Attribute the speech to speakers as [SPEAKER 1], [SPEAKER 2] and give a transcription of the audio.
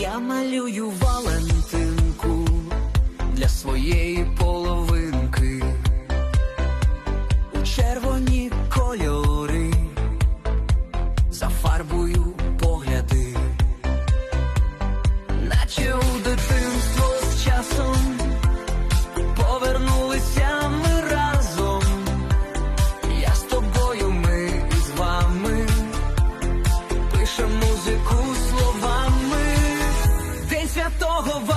[SPEAKER 1] Я малюю Валентинку для своєї половинки у червоні кольори, зафарбую погляди, наче у дитинство з часом повернулися ми разом. Я з тобою, ми і з вами пишемо музику. to chowa